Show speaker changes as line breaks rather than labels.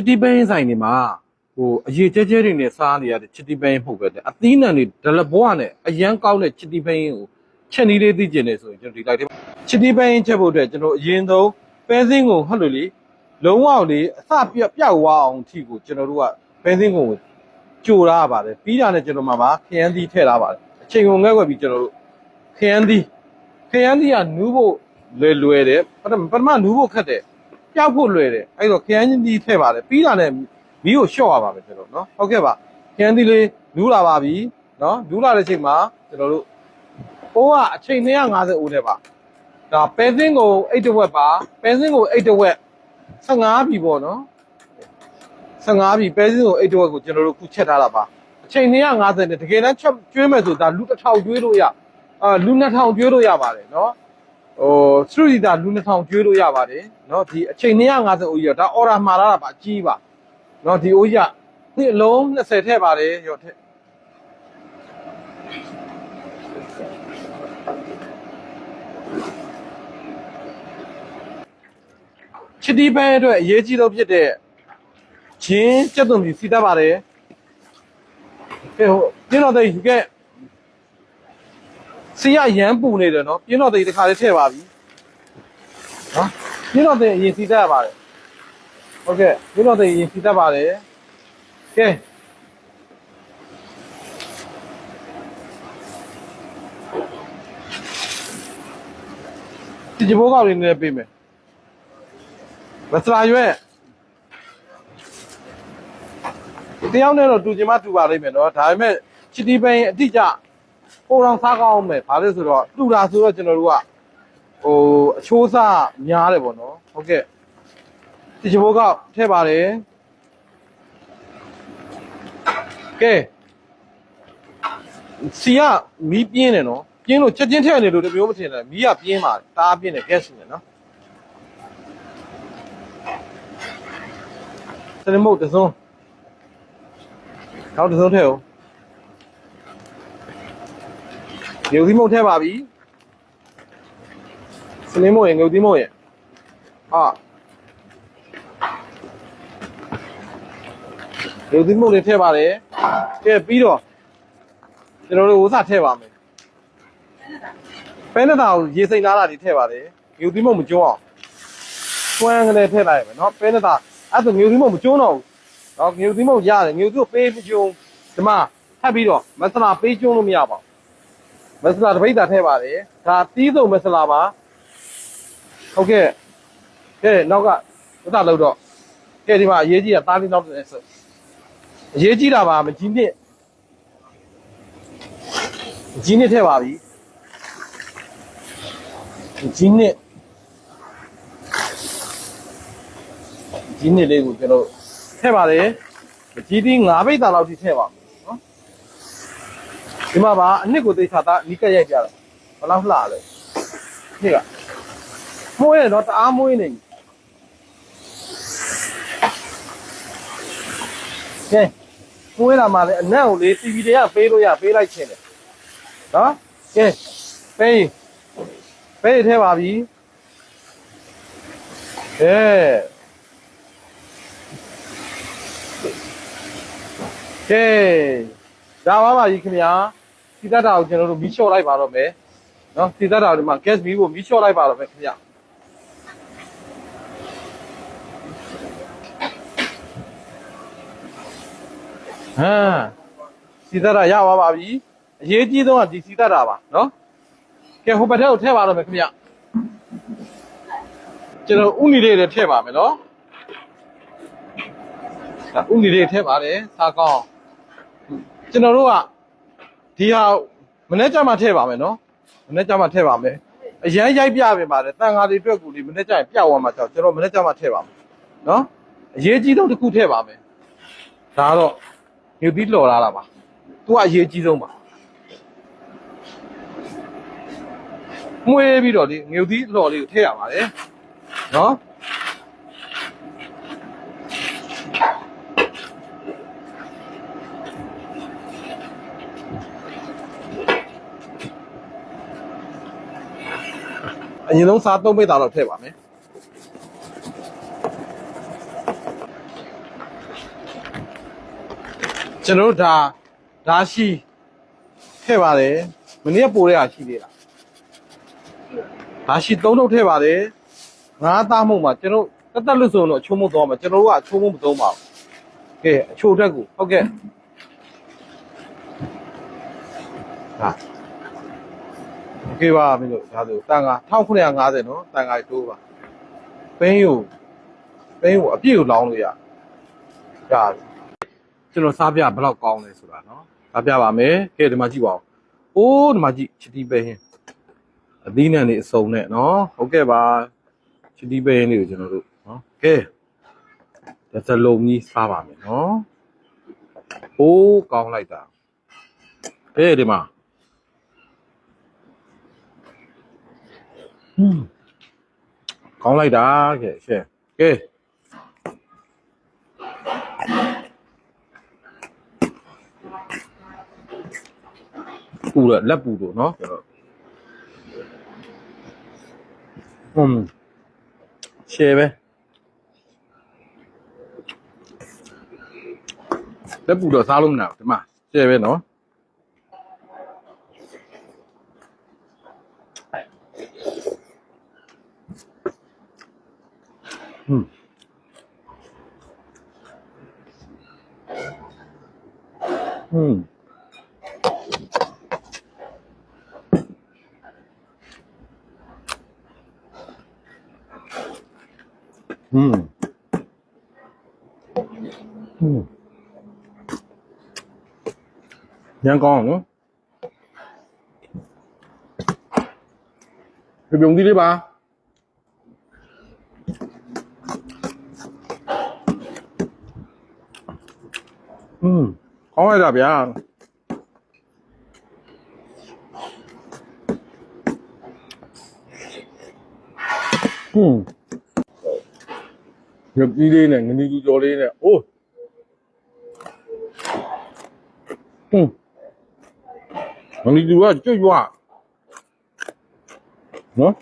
စ်တီပန်းဆိုင်တွေမှာဟိုအရေးကျဲကျဲတွေနဲ့စားနေရတဲ့ချစ်တီပန်းမဟုတ်ပဲတဲ့အသီးနှံတွေဒလဘွားနဲ့အရန်ကောင်းတဲ့ချစ်တီပန်းကိုချက်နီးလေးသိကျင်နေဆိုရင်ကျွန်တော်ဒီလိုက်တယ်ချစ်တီပန်းချက်ဖို့အတွက်ကျွန်တော်အရင်ဆုံးပဲစင်းကိုဟုတ်လို့လေလုံးဝလေအစပြက်ပြောက်သွားအောင်အထိကိုကျွန်တော်တို့ကပဲစင်းကိုကြိုထားပါတယ်ပြီးတာနဲ့ကျွန်တော်မှာပါခရမ်းသီးထည့်ထားပါတယ်အချိန်ကိုငက်ွက်ပြီးကျွန်တော်တို့ခရမ်းသီးခရမ်းသီးကနူးဖို့လွယ်လွယ်တယ်ပထမပထမနူးဖို့ခက်တယ် ပြောက်ဖို့လွယ်တယ်အဲ့တော့ခရမ်းသီးထည့်ပါတယ်ပြီးတာနဲ့မီးကိုလျှော့ရပါမယ်ကျွန်တော်နော်ဟုတ်ကဲ့ပါခရမ်းသီးလေးနူးလာပါပြီနော်နူးလာတဲ့ချိန်မှာကျွန်တော်တို့ပိုးကအချိန်250ဦးနဲ့ပါဒါပဲစင်းကိုအိတ်တစ်ဝက်ပါပဲစင်းကိုအိတ်တစ်ဝက်15ပြီပေါ့နော်15ပြီပဲစင်းကိုအိတ်တစ်ဝက်ကိုကျွန်တော်တို့ခုချက်ထားတာပါအချိန်250နဲ့တကယ်တမ်းချက်ကျွေးမယ်ဆိုဒါလူတစ်ထောင်ကျွေးလို့ရအာလူ2000ကျွေးလို့ရပါတယ်နော် ဟိုစထရီတာလူ2000ကျွေးလို့ရပါတယ်เนาะဒီအချိန်250အိုးကြီးတော့ဒါအော်ဒါမှာလာတာပါအကြီးပါเนาะဒီအိုးကြီးကဒီအလုံး20ထည့်ပါတယ်ရောထည့်ချစ်တီးပန်းအတွက်အရေးကြီးဆုံးဖြစ်တဲ့ဂျင်းစက်သွန်ပြီးစီတတ်ပါတယ်ကဲဟိုပြင်းတော့တဲ့ယူခဲ့ စီရရမ်းပူနေတယ်နော်ပြင်းတော့တဲ့ဒီခါလေးထည့်ပါပြီနော်ပြင်းတော့တဲ့အရင်စီတတ်ရပါတယ်ဟုတ်ကဲ့ပြင်းတော့တဲ့အရင်စီတတ်ပါတယ်ကဲဒီကြဘိုးကောက်လေးနည်းနည်းပေးမယ်မစလာရွက်တယောက်နဲ့တော့တူချင်မှတူပါလိမ့်မယ်နော်ဒါပေမဲ့ချစ်တီပန်းအတိအကျ ပိုတော်စားကောင်းအောင်မယ်ဘာလို့ဆိုတော့တူတာဆိုတော့ကျွန်တော်တို့ကဟိုအချိုးစားများတယ်ပေါ့နော်ဟုတ်ကဲ့ဒီချဘိုးကထည့်ပါတယ်ကဲစီကမီးပြင်းတယ်နော်ပြင်းလို့ချက်ချင်းထည့်နေလို့တမျိုးမထင်နဲ့မီးကပြင်းပါတယ်တားပြင်းတယ် gas နဲ့နော်စနေမို့တစ်စုံနောက်တစ်စုံထည့်ဦး ရုပ်သီးမုတ်ထည့်ပါပြီစလင်းမို့ရင်ငုတ်သီးမို့ရင်ဟာငုတ်သီးမို့လေးထည့်ပါတယ်ကဲပြီးတော့ကျွန်တော်တို့ဥစားထည့်ပါမယ်ပဲနေတာကိုရေစိမ်သားတာတွေထည့်ပါတယ်ငုတ်သီးမို့မကျွန်းအောင်ကျွမ်းကလေးထည့်လိုက်ရမယ်နော်ပဲနေတာအဲ့ဒါငုတ်သီးမို့မကျွန်းတော့ဘူးနော်ငုတ်သီးမို့ရတယ်ငုတ်သီးကိုပေးမကျွန်းဒီမှာထပ်ပြီးတော့မဆလာပေးကျွန်းလို့မရပါဘူး မဆလာတစ်ပိတ်တာထည့်ပါတယ်ဒါတီးစုံမဆလာပါဟုတ်ကဲ့ကဲနောက်ကဥဒလောက်တော့ကဲဒီမှာအရေးကြီးတာသားလေးနောက်တစ်ဆက်အရေးကြီးတာပါမကြီးနှစ်ကြီးနှစ်ထည့်ပါပြီကြီးနှစ်ကြီးနှစ်လေးကိုကျွန်တော်ထည့်ပါတယ်ကြီးတီး9ပိတ်တာလောက်ထိထည့်ပါမယ်နော် ဒီမှာပါအနှစ်ကိုသိချာသားနီးကက်ရိုက်ပြတာဘယ်လောက်လှလဲနေ့ကမွေးရတော့တအားမွေးနေပြီကဲမွေးလာမှလည်းအနံ့ကိုလေ TV တွေကပေးလို့ရပေးလိုက်ခြင်းတယ်နော်ကဲပေးပေးထဲပါပြီကဲကဲဒါပါပါကြီးခင်ဗျာ စီတတ်တာကိုကျွန်တော်တို့မီးလျှော့လိုက်ပါတော့မယ်နော်စီတတ်တာဒီမှာ gas မီးကိုမီးလျှော့လိုက်ပါတော့မယ်ခင်ဗျာဟမ်စီသက်တာရပါပါပြီအရေးကြီးဆုံးကဒီစီသက်တာပါနော်ကဲဟိုဘက်ထက်ကိုထည့်ပါတော့မယ်ခင်ဗျကျွန်တော်ဥနီလေးတွေထည့်ပါမယ်နော်ဒါဥနီလေးထည့်ပါတယ်စားကောင်းကျွန်တော်တို့က ဒီဟာမနေ့ကျမှထည့်ပါမယ်နော်မနေ့ကျမှထည့်ပါမယ်အရန်ရိုက်ပြပေးပါတယ်တန်ဃာတွေအတွက်ကူလေးမနေ့ကျရင်ပြတ်သွားမှာကြောက်ကျွန်တော်မနေ့ကျမှထည့်ပါမယ်နော်အရေးကြီးဆုံးတစ်ခုထည့်ပါမယ်ဒါတော့မြုပ်ပြီးလော်လာတာပါသူကအရေးကြီးဆုံးပါမွေးပြီးတော့ဒီမြုပ်ပြီးလော်လေးကိုထည့်ရပါတယ်နော် အရင်ဆုံးစားသုံးပိတ်တာတော့ထည့်ပါမယ်ကျွန်တော်တို့ဒါဒါရှိထည့်ပါတယ်မနေ့ကပိုးတဲ့ဟာရှိသေးလားဒါရှိသုံးထုတ်ထည့်ပါတယ်ငါးသားမှုတ်မှာကျွန်တော်တက်တက်လို့ဆိုရင်တော့အချိုးမုတ်သွားမှာကျွန်တော်တို့ကအချိုးမုတ်မသုံးပါဘူးကဲအချိုးတက်ကိုဟုတ်ကဲ့ဟာ โอเคပါမင်းတို့ဒါဆိုတန်က1950နော်တန်ကတိုးပါပင်းယူပင်းယူအပြည့်ကိုလောင်းလို့ရရတယ် ကျွန်တော်စားပြဘယ်လောက်ကောင်းလဲဆိုတာနော်စားပြပါမယ်ကဲဒီမှာကြည့်ပါဦးအိုးဒီမှာကြည့်ချစ်တီပဲဟင်းအသီးနှံနေအစုံနဲ့နော်ဟုတ်ကဲ့ပါချစ်တီပဲဟင်းလေးကိုကျွန်တော်တို့နော်ကဲဒါစလုံးကြီးစားပါမယ်နော်အိုးကောင်းလိုက်တာကဲဒီမှာ ဟွန်းကောင်းလိုက်တာကဲရှယ်ကဲ ပူတော့လက်ပူတော့เนาะကျွန်တော်ဟွန်းရှယ်ပဲလက်ပူတော့စားလို့မနာဘူးဒီမှာရှယ်ပဲเนาะ Hmm. Hmm. Hmm. Hmm. Nhanh con nữa. Thì bị đi đi bà. อืมကောင်းရတာဗျာอืม ညပြီးလေးနဲ့ငနီကူကြော်လေးနဲ့အိုးဟွန်းငနီကူကကြွတ်ရွာနော်